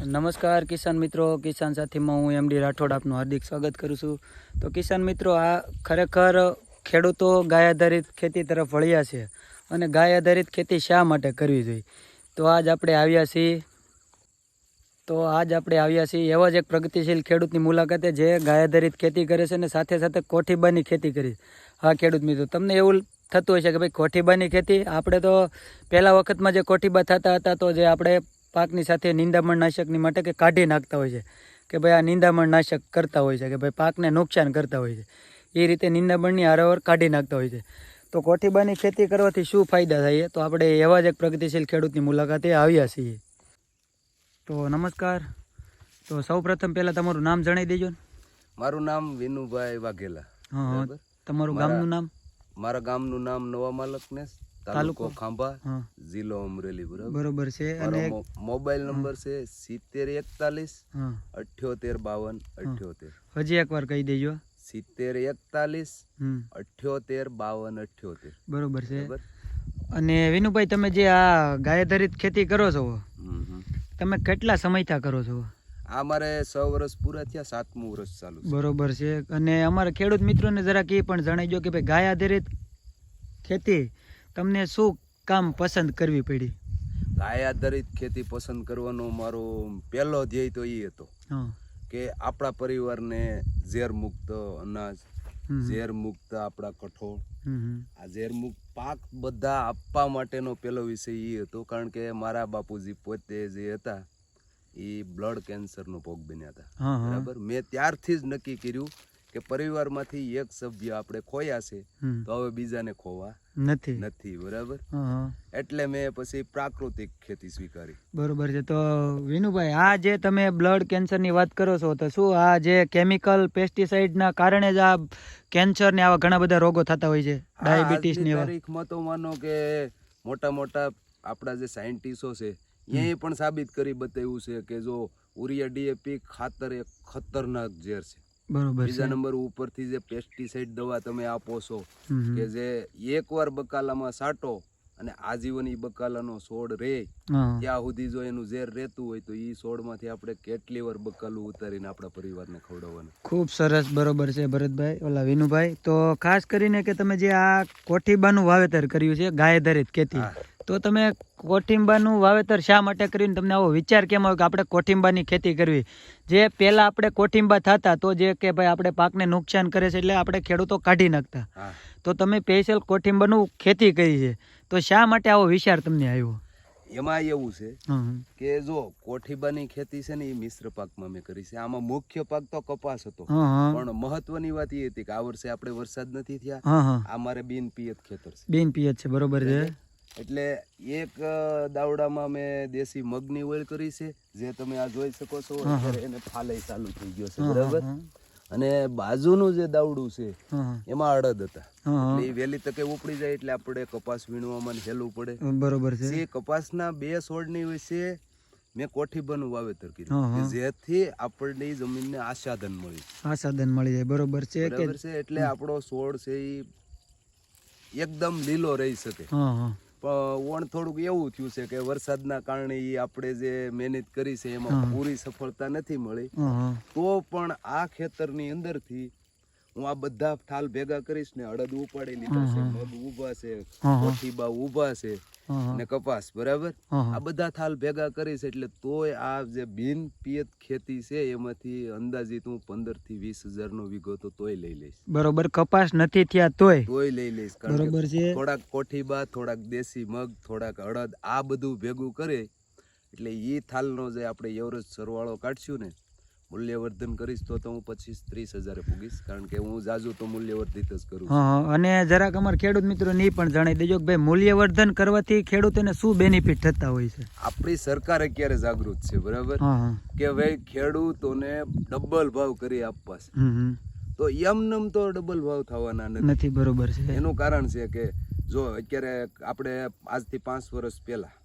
નમસ્કાર કિસાન મિત્રો, કિસાન સાથીમાં હું એમડી રાઠોડ આપનું હાર્દિક સ્વાગત કરું છું તો કિસાન મિત્રો, આ ખરેખર ખેડૂતો ગાય આધારિત ખેતી તરફ વળ્યા છે અને ગાય આધારિત ખેતી શા માટે કરવી જોઈએ તો આજ આપણે આવ્યા છીએ તો આજ આપણે આવ્યા છીએ એવા જ એક પ્રગતિશીલ ખેડૂતની મુલાકાતે જે ગાય આધારિત ખેતી કરે છે અને સાથે સાથે કોઠીબાની ખેતી કરી. હા, ખેડૂત મિત્રો, તમને એવું થતું હોય છે કે ભાઈ કોઠીબાની ખેતી, આપણે તો પહેલાં વખતમાં જે કોઠીબા થતા હતા, તો જે આપણે પાકની સાથે નિંદામણ નાશકની માટે કે કાઢી નાખતા હોય છે. કે ભાઈ આ નિંદામણ નાશક કરતા હોય છે કે ભાઈ પાકને નુકસાન કરતા હોય છે. એ રીતે નિંદામણની હારાવર કાઢી નાખતા હોય છે. તો કોઠીબાની ખેતી કરવાથી શું ફાયદા થાય? તો આપણે એવા જ એક પ્રગતિશીલ ખેડૂતની મુલાકાતે આવ્યા છીએ. તો નમસ્કાર. તો સૌ પ્રથમ પહેલાં તમારું નામ જણાવી દેજો ને. મારું નામ વિનુભાઈ વાઘેલા. હા. તમારું ગામનું નામ? મારા ગામનું નામ નવા માલકનેસ તાલુકો? ખાંભા જિલ્લો અમરેલી બરોબર? બરોબર છે. અને મોબાઈલ નંબર છે સિત્તેર એકતાલીસ અઠ્યોતેર બાવન અઠ્યોતેર. હજી એકવાર કહી દેજો. સિત્તેર એકતાલીસ અઠ્યોતેર બાવન અઠ્યોતેર. બરોબર છે. અને વિનુભાઈ તમે જે આ ગાય આધારિત ખેતી કરો છો. તમે કેટલા સમયથી કરો છો? આ મારે છ વર્ષ પૂરા થયા સાતમું વર્ષ ચાલુ બરોબર છે. અને અમારા ખેડૂત મિત્રોને જરાક એ પણ જણાવજો કે ભાઈ ગાય આધારિત ખેતી તમને શું કામ પસંદ કરવી પડી? ગાય આધારિત ખેતી પસંદ કરવાનો મારો પહેલો ધ્યેય તો એ હતો કે આપણા પરિવારને ઝેર મુક્ત અનાજ ઝેર મુક્ત આપણા કઠોળ. આ ઝેર મુક્ત પાક બધા આપવા માટેનો પેલો વિષય એ હતો કારણ કે મારા બાપુજી પોતે જે હતા એ બ્લડ કેન્સરનો ભોગ બન્યા હતા. બરાબર? મેં ત્યારથી જ નક્કી કર્યું કે પરિવારમાંથી એક સભ્ય આપણે ખોયા છે તો હવે બીજાને ખોવા નથી. નથી બરાબર? એટલે મેં પછી પ્રાકૃતિક ખેતી સ્વીકારી. બરોબર છે. તો વિનુભાઈ આ જે તમે બ્લડ કેન્સરની વાત કરો છો તો શું આ જે કેમિકલ પેસ્ટિસાઇડના કારણે જ આ કેન્સર ને આવા ઘણા બધા રોગો થતા હોય છે? ડાયાબિટીસ ને તારીખમાં તો માનો કે મોટા મોટા આપણા જે સાયન્ટિસ્ટો છે એ પણ સાબિત કરી બતાવ્યું છે કે જો ઉરિયા ડીએપી ખાતર એક ખતરનાક ઝેર છે. બરોબર બીજા નંબર ઉપરથી જે પેસ્ટિસાઇડ દવા તમે આપો છો. કે જે એકવાર બકાલામાં સાટો અને આજીવન ઈ બકાલાનો છોડ રે ત્યાં સુધી જો એનું ઝેર રહેતું હોય તો ઈ છોડમાંથી આપણે કેટલી વાર બકાલું ઉતારીને આપણા પરિવારને ખવડાવવાનું ખૂબ સરસ બરોબર છે ભરતભાઈ ઓલા વિનુભાઈ તો ખાસ કરીને કે તમે જે આ કોઠીબાનું વાવેતર કર્યું છે ગાય આધારિત ખેતી. તો તમે કોઠીંબાનું વાવેતર શા માટે કર્યું? તમને આવો વિચાર કેમ આવ્યો કે આપણે કોઠીંબાની ખેતી કરવી? જે પહેલાં આપણે કોઠીંબા થતા તો જે કે ભાઈ આપણે પાકને નુકસાન કરે છે એટલે આપણે ખેડૂતો કાઢી નાખતા. તો તમે સ્પેશિયલ કોઠીંબાનું ખેતી કરી છે. તો શા માટે આવો વિચાર તમને આવ્યો? એમાં એવું છે કે જો કોઠીબાની ખેતી છે ને એ મિશ્ર પાકમાં મેં કરી છે. આમાં મુખ્ય પાક તો કપાસ હતો. પણ મહત્વની વાત એ હતી કે આ વર્ષે આપણે વરસાદ નથી થયા. હા હા. આ મારે બિન પિયત ખેતર છે. બિન પિયત છે બરોબર છે. એટલે એક દાવડામાં મેં દેશી મગની ઓઇલ કરી છે જે તમે આ જોઈ શકો છો. અત્યારે એને ફાલય ચાલુ થઈ ગયો છે બરાબર? અને બાજુનું જે દાવડું છે. એમાં અડદ હતા. એટલે એ વહેલી તકે ઉપડી જાય એટલે આપણે કપાસ વીણવામાં ને હેલવું પડે. બરોબર છે. એ કપાસના બે છોડની વિશે મેં કોઠીબાનું વાવેતર કર્યું. જેથી આપણને જમીનને આસાધન મળ્યું આસાધન સાધન મળી જાય બરોબર છે બરાબર છે? એટલે આપણો છોડ છે એ એકદમ લીલો રહી શકે. વણ થોડુંક એવું થયું છે કે વરસાદના કારણે એ આપણે જે મહેનત કરી છે એમાં. પૂરી સફળતા નથી મળી તો પણ આ ખેતરની અંદરથી હું આ બધા ઠાલ ભેગા કરીશ ને અડદ ઉપાડી લીધા છે મગ ઊભા છે. કોઠીબા ઊભા છે હા હા ને કપાસ બરાબર. આ બધા થાલ ભેગા કરીશ એટલે તોય આ જે બિન પિયત ખેતી છે એમાંથી અંદાજિત હું પંદરથી વીસ હજાર નો વીઘો તો તોય લઈ લઈશ. બરોબર કપાસ નથી થયા તોય? તોય લઈ લઈશ બરોબર છે. થોડાક કોઠીબા થોડાક દેશી મગ થોડાક અડદ આ બધું ભેગું કરે. એટલે એ થાલનો જે આપણે એવરેજ સરવાળો કાઢશું ને મૂલ્યવર્ધન કરીશ તો હું પચીસ ત્રીસ હજારે પૂગીશ કારણ કે હું જાજુ તો મૂલ્યવર્ધિત જ કરું હા અને જરાક અમારા ખેડૂત મિત્રો ની પણ જણાવી દેજો કે ભાઈ મૂલ્યવર્ધન કરવાથી ખેડૂતોને શું બેનિફિટ થતા હોય છે? આપણી સરકાર અત્યારે જાગૃત છે બરાબર? કે ભાઈ ખેડૂતોને ડબલ ભાવ કરી આપવા છે. તો યમનમ તો ડબલ ભાવ થવાના નથી. બરોબર છે. એનું કારણ છે કે જો અત્યારે આપણે આજથી પાંચ વર્ષ પહેલા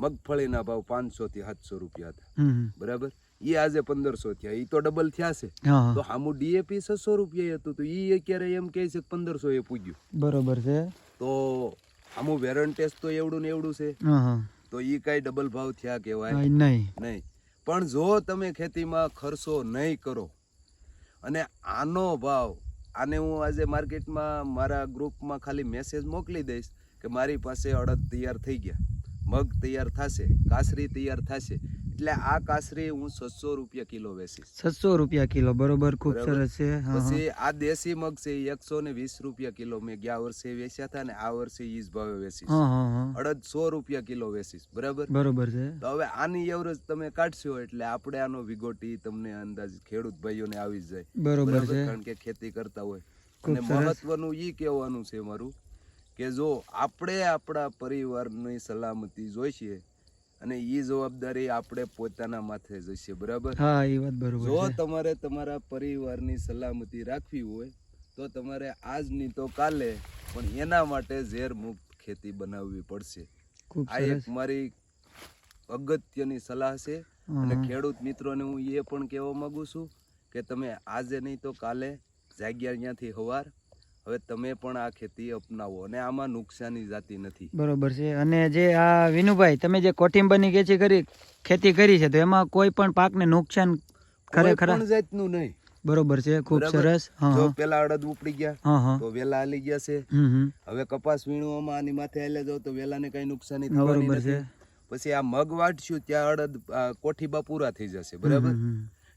મગફળીના ભાવ પાંચસો થી સાતસો રૂપિયા હતા. બરાબર? એ આજે પંદરસો થયા. એ તો ડબલ થયા છે. તો હા ડીએપી છસો રૂપિયા હતું. તો એ અત્યારે એમ કહે છે પંદરસો એ પૂજ્યું. બરોબર છે. તો આમુ વેરન ટેસ્ટ તો એવડું ને એવડું છે. તો એ કઈ ડબલ ભાવ થયા કહેવાય? નહીં. નહીં. પણ જો તમે ખેતીમાં ખર્ચો નહીં કરો અને આનો ભાવ આને હું આજે માર્કેટમાં મારા ગ્રુપમાં ખાલી મેસેજ મોકલી દઈશ કે મારી પાસે અડદ તૈયાર થઈ ગયા મગ તૈયાર થશે કાસરી તૈયાર થશે એટલે આ કાસરી હું છસો રૂપિયા કિલો વેચીશ. છસો રૂપિયા કિલો બરોબર ખૂબ સરસ છે. પછી આ દેશી મગ છે એકસો ને વીસ રૂપિયા કિલો મેં ગયા વર્ષે વેચ્યા હતા ને આ વર્ષે ઈજ ભાવે વેચીશ. હા હા હા. અડદ સો રૂપિયા કિલો વેચીશ બરાબર? બરોબર છે. તો હવે આની એવરેજ તમે કાઢશો એટલે આપણે આનો વિગોટી તમને અંદાજ ખેડૂત ભાઈઓને આવી જ જાય. બરોબર છે. કારણ કે ખેતી કરતા હોય. અને. મહત્વનું ઈ કહેવાનું છે મારું કે જો આપણે આપણા પરિવારની સલામતી જોઈશે અને એ જવાબદારી આપણે પોતાના માથે જશે બરાબર? હા એ વાત બરોબર જો તમારે તમારા પરિવારની સલામતી રાખવી હોય તો તમારે આજ નહીં તો કાલે પણ એના માટે ઝેર મુક્ત ખેતી બનાવવી પડશે. આ એક મારી અગત્યની સલાહ છે અને ખેડૂત મિત્રોને હું એ પણ કહેવા માંગુ છું કે તમે આજે નહીં તો કાલે જાગ્યા ત્યાંથી હવાર હવે તમે પણ આ ખેતી અપનાવો અને આમાં નુકસાની જાતી નથી. બરોબર છે. અને જે આ વિનુભાઈ તમે જે કોઠિંબરની ખેતી કરી ખેતી કરી છે તો એમાં કોઈ પણ પાકને નુકસાન ખરેખર જાતનું નહીં. બરોબર છે. ખૂબ સરસ. જો પેલા અડદ ઉપડી ગયા તો વેલા હાલી ગયા છે. હવે કપાસ વીણવામાં આની માથે હાલ્યા જાવ તો વેલાને કઈ નુકસાની થવાની બરોબર છે. પછી આ મગ વાટશું ત્યાં અડદ કોઠીબા પૂરા થઈ જશે બરાબર.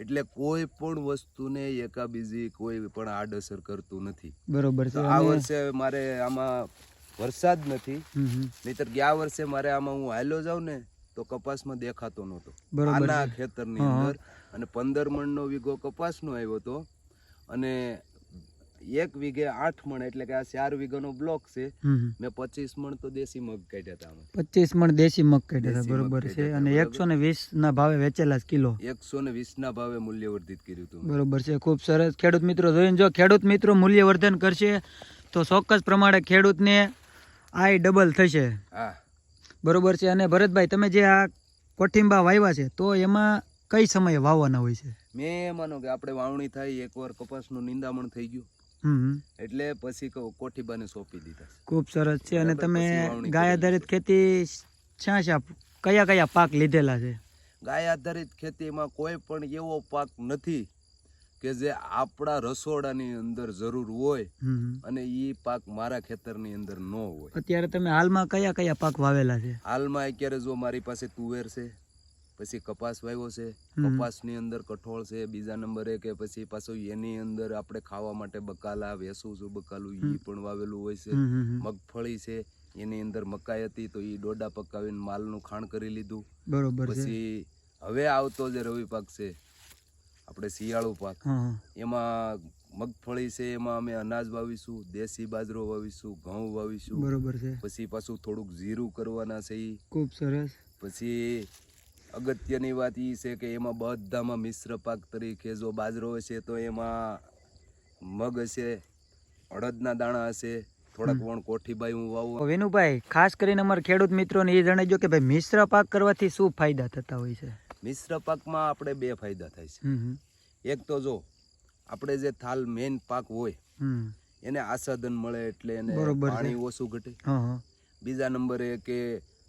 એટલે કોઈ પણ વસ્તુને એકા બીજી કોઈ પણ આડઅસર કરતું નથી બરોબર છે આ વર્ષે મારે આમાં વરસાદ નથી. નહીતર ગયા વર્ષે મારે આમાં હું હાલો જાઉં ને તો કપાસમાં દેખાતો નહોતો આના. ખેતરની. અંદર અને પંદર મણનો વીઘો કપાસનો આવ્યો હતો અને એક વીઘે આઠ મણ એટલે કે આ ચાર વીઘાનો બ્લોક છે. મેં પચીસ મણ તો દેશી મગ કાઢ્યા હતા અમે. પચીસ મણ દેશી મગ કાઢ્યા હતા બરોબર છે. અને એકસો ને વીસ ના ભાવે વેચેલા કિલો. એકસો ને વીસ ના ભાવે મૂલ્યવર્ધિત કર્યું હતું બરોબર છે. ખૂબ સરસ. ખેડૂત મિત્રો જોઈને જો ખેડૂત મિત્રો મૂલ્યવર્ધન કરશે તો ચોક્કસ પ્રમાણે ખેડૂતને આય ડબલ થશે. હા. બરોબર છે. અને ભરતભાઈ તમે જે આ કોઠિંબા વાવ્યા છે તો એમાં કઈ સમયે વાવવાના હોય છે? મેં માનો કે આપણે વાવણી થાય એકવાર કપાસનું નિંદામણ થઈ ગયું. એટલે પછી કોઠીબાને સોંપી દીધા ખૂબ સરસ છે. અને તમે ગાય આધારિત ખેતી શા શા કયા કયા પાક લીધેલા છે? ગાય આધારિત ખેતીમાં કોઈ પણ એવો પાક નથી કે જે આપણા રસોડાની અંદર જરૂર હોય. અને એ પાક મારા ખેતરની અંદર ન હોય. અત્યારે તમે હાલમાં કયા કયા પાક વાવેલા છે? હાલમાં અત્યારે જો મારી પાસે તુવેર છે પછી કપાસ વાવ્યો છે કપાસની અંદર કઠોળ છે બીજા નંબરે કે પછી પાછો એની અંદર આપણે ખાવા માટે બકાલા વેસું છું બકાલું એ પણ વાવેલું હોય છે. મગફળી છે એની અંદર મકાઈ હતી તો એ ડોડા પકાવીને માલનું ખાણ કરી લીધું. બરોબર પછી હવે આવતો જે રવિ પાક છે આપણે શિયાળુ પાક. એમાં મગફળી છે એમાં અમે અનાજ વાવીશું દેશી બાજરો વાવીશું ઘઉં વાવીશું. બરોબર છે. પછી પાછું થોડુંક જીરું કરવાના છે ખૂબ સરસ. પછી અગત્યની વાત એ છે કે એમાં બધામાં મિશ્ર પાક તરીકે જો બાજરો હશે તો એમાં મગ હશે અડદના દાણા હશે થોડાક વણ કોઠીબાઈ હું વાવું. વિનુભાઈ ખાસ કરીને અમારા ખેડૂત મિત્રોને એ જણાવજો કે ભાઈ મિશ્ર પાક કરવાથી શું ફાયદા થતા હોય છે? મિશ્ર પાકમાં આપણે બે ફાયદા થાય છે. એક તો જો આપણે જે થાલ મેઇન પાક હોય એને આસાદન મળે એટલે એને પાણી ઓછું ઘટે. બીજા નંબરે કે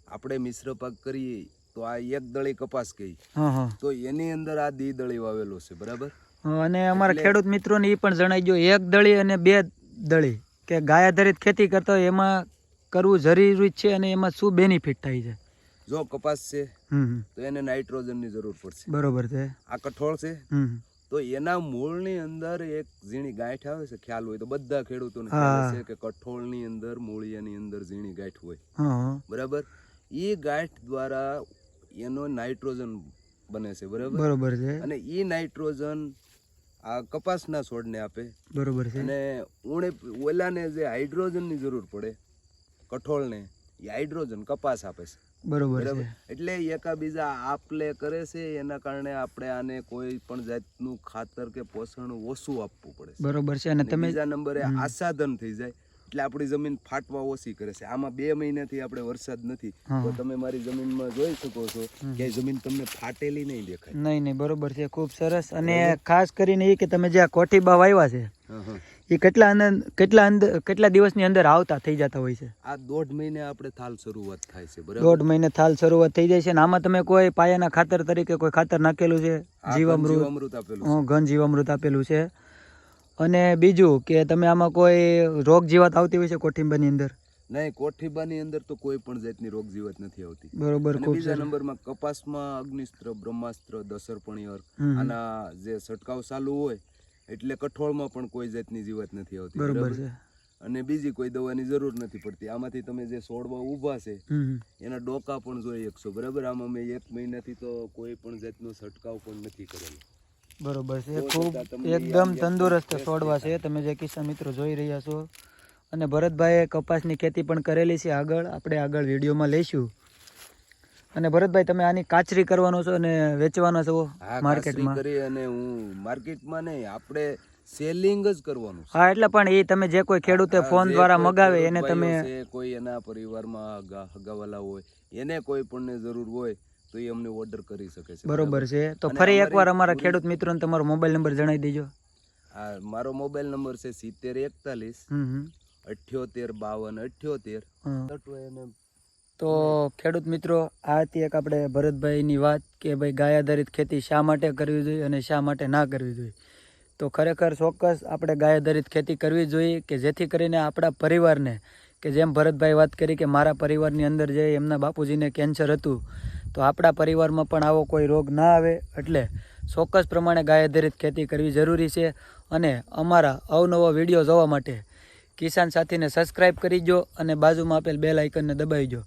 આપણે મિશ્ર પાક કરીએ તો આ એક દળી કપાસ કહી તો એની અંદર આ દી દળી વાવેલો છે બરાબર? અને અમારા ખેડૂત મિત્રોને એ પણ જણાવજો એક દળી અને બે દળી. કે ગાય આધારિત ખેતી કરતા હોય એમાં કરવું જરૂરી છે અને એમાં શું બેનિફિટ થાય છે? જો કપાસ છે. તો એને નાઇટ્રોજનની જરૂર પડશે. બરોબર છે. આ કઠોળ છે. તો એના મૂળની અંદર એક ઝીણી ગાંઠ આવે છે ખ્યાલ હોય તો બધા ખેડૂતોને. ખ્યાલ છે કે કઠોળની અંદર મૂળિયાની અંદર ઝીણી ગાંઠ હોય. બરાબર? એ ગાંઠ દ્વારા એનો નાઇટ્રોજન બને છે બરાબર? બરોબર છે. અને એ નાઇટ્રોજન આ કપાસના છોડને આપે. બરોબર છે. અને ઉણે ઓલાને જે હાઇડ્રોજનની જરૂર પડે કઠોળને એ હાઇડ્રોજન કપાસ આપે છે. બરોબર એટલે એકાબીજા આપલે કરે છે એના કારણે આપણે આને કોઈ પણ જાતનું ખાતર કે પોષણ ઓછું આપવું પડે બરોબર છે. અને અને તમે બીજા નંબરે આસાધન થઈ જાય. એટલે આપણી જમીન ફાટવા ઓછી કરે છે. આમાં બે મહિનાથી આપણે વરસાદ નથી. તો તમે મારી જમીનમાં જોઈ શકો છો કે જમીન તમને ફાટેલી નહીં દેખાય. નહીં નહીં બરોબર છે. ખૂબ સરસ. અને ખાસ કરીને એ કે તમે જે આ કોઠીબા વાવ્યા છે. એ કેટલા આનંદ કેટલા અંદર કેટલા દિવસની અંદર આવતા થઈ જતા હોય છે? આ દોઢ મહિને આપણે થાલ શરૂઆત થાય છે બરાબર? દોઢ મહિને થાલ શરૂઆત થઈ જાય છે. અને આમાં તમે કોઈ પાયાના ખાતર તરીકે કોઈ ખાતર નાખેલું છે? જીવામૃત? જીવામૃત આપેલું ઘન જીવામૃત આપેલું છે. અને બીજું કે તમે આમાં કોઈ રોગ જીવાત આવતી હોય છે કોઠિંબાની અંદર? નહીં કોઠીબાની અંદર તો કોઈ પણ જાતની રોગ જીવત નથી આવતી. બરોબર બીજા નંબરમાં કપાસમાં અગ્નિસ્ત્ર બ્રહ્માસ્ત્ર દસરપણી અર્ક આના જે છટકાવ ચાલુ હોય એટલે કઠોળમાં પણ કોઈ જાતની જીવત નથી આવતી બરોબર છે. અને બીજી કોઈ દવાની જરૂર નથી પડતી. આમાંથી તમે જે છોડવા ઊભા છે એના ડોકા પણ જોઈ શકશો બરાબર? આમાં મેં એક મહિનાથી તો કોઈ પણ જાતનો છટકાવ પણ નથી કરેલો. બરોબર છે. ખૂબ એકદમ તંદુરસ્ત છોડવા છે. તમે જે કિસ્સા મિત્રો જોઈ રહ્યા છો. અને ભરતભાઈએ કપાસની ખેતી પણ કરેલી છે આગળ. આપણે આગળ વિડીયોમાં લઈશું. અને ભરતભાઈ તમે આની કાચરી કરવાનો છો અને વેચવાનો છો માર્કેટમાં? કરી અને હું માર્કેટમાં નહીં આપણે સેલિંગ જ કરવાનું હા એટલે પણ એ તમે જે કોઈ ખેડૂતે ફોન દ્વારા મગાવે એને તમે કોઈ એના પરિવારમાં હગા- હોય એને કોઈ પણ જરૂર હોય તો એ અમને ઓર્ડર કરી શકે છે બરોબર છે. તો ફરી એકવાર અમારા ખેડૂત મિત્રોને તમારો મોબાઈલ નંબર જણાવી દેજો. હા મારો મોબાઈલ નંબર છે સિત્તેર એકતાલીસ અઠ્યોતેર બાવન અઠ્યોતેર. તો ખેડૂત મિત્રો આ હતી એક આપણે ભરતભાઈની વાત કે ભાઈ ગાય આધારિત ખેતી શા માટે કરવી જોઈએ અને શા માટે ના કરવી જોઈએ. તો ખરેખર ચોક્કસ આપણે ગાય આધારિત ખેતી કરવી જોઈએ કે જેથી કરીને આપણા પરિવારને કે જેમ ભરતભાઈ વાત કરી કે મારા પરિવારની અંદર જે એમના બાપુજીને કેન્સર હતું તો આપણા પરિવારમાં પણ આવો કોઈ રોગ ના આવે એટલે ચોક્કસ પ્રમાણે ગાય આધારિત ખેતી કરવી જરૂરી છે અને અમારા અવનવો વીડિયો જોવા માટે કિસાન સાથીને સબસ્ક્રાઈબ કરી દો અને બાજુમાં આપેલ બેલ આઇકનને દબાવી દો